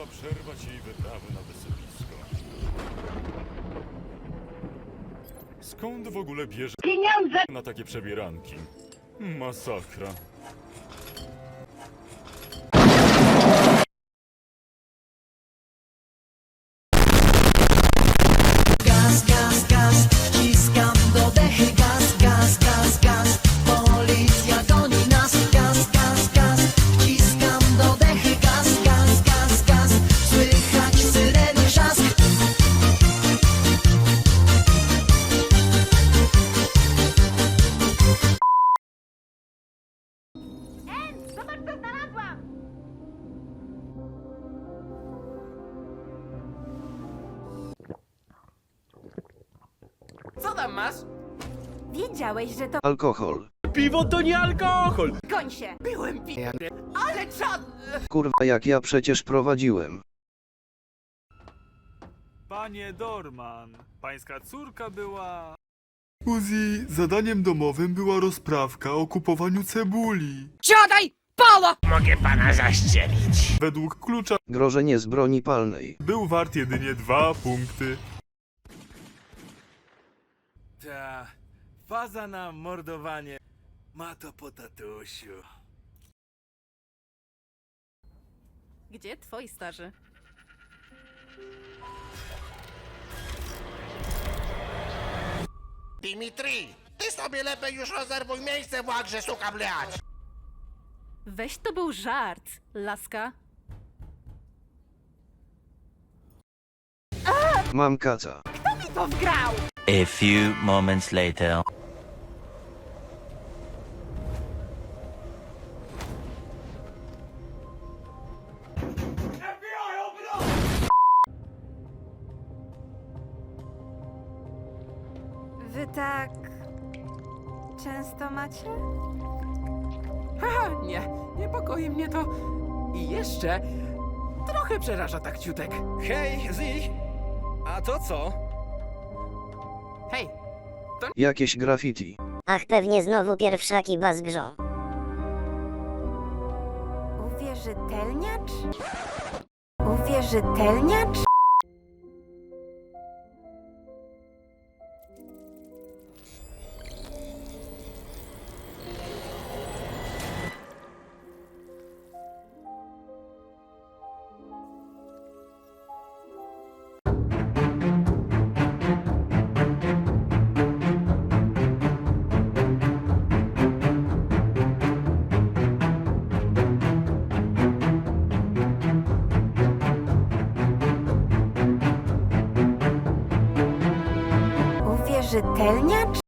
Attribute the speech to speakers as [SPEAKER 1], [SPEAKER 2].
[SPEAKER 1] Trzeba przerwać jej wyprawy na wysypisko. Skąd w ogóle bierze
[SPEAKER 2] Pieniądze!
[SPEAKER 1] na takie przebieranki? Masakra.
[SPEAKER 2] Zobacz, co znalazłam!
[SPEAKER 3] Co tam masz?
[SPEAKER 2] Wiedziałeś, że to
[SPEAKER 4] Alkohol.
[SPEAKER 3] Piwo to nie alkohol!
[SPEAKER 2] koń się!
[SPEAKER 3] Byłem pijany, ale czad...
[SPEAKER 4] Kurwa jak ja przecież prowadziłem.
[SPEAKER 5] Panie Dorman, pańska córka była...
[SPEAKER 6] Uzi, zadaniem domowym była rozprawka o kupowaniu cebuli.
[SPEAKER 3] Siadaj! Mogę pana zaścielić.
[SPEAKER 6] Według klucza
[SPEAKER 4] Grożenie z broni palnej.
[SPEAKER 6] był wart jedynie dwa punkty.
[SPEAKER 5] Ta... Faza na mordowanie. Ma to po tatusiu.
[SPEAKER 7] Gdzie twoi starzy?
[SPEAKER 8] Dimitri, ty sobie lepiej już rezerwuj miejsce w łagrze, suka blać!
[SPEAKER 7] Weź to był żart, laska.
[SPEAKER 4] Mam kaca.
[SPEAKER 2] To wgrał!
[SPEAKER 9] A few moments later.
[SPEAKER 2] Wy tak... często macie?
[SPEAKER 3] Haha, nie, niepokoi mnie to. I jeszcze... Trochę przeraża tak ciutek.
[SPEAKER 10] Hej, Zi! A to co?
[SPEAKER 3] Hej,
[SPEAKER 4] Jakieś graffiti.
[SPEAKER 11] Ach, pewnie znowu pierwszaki bas grzą.
[SPEAKER 2] Uwierzytelniacz? Uwierzytelniacz? Uwierzytelniacz?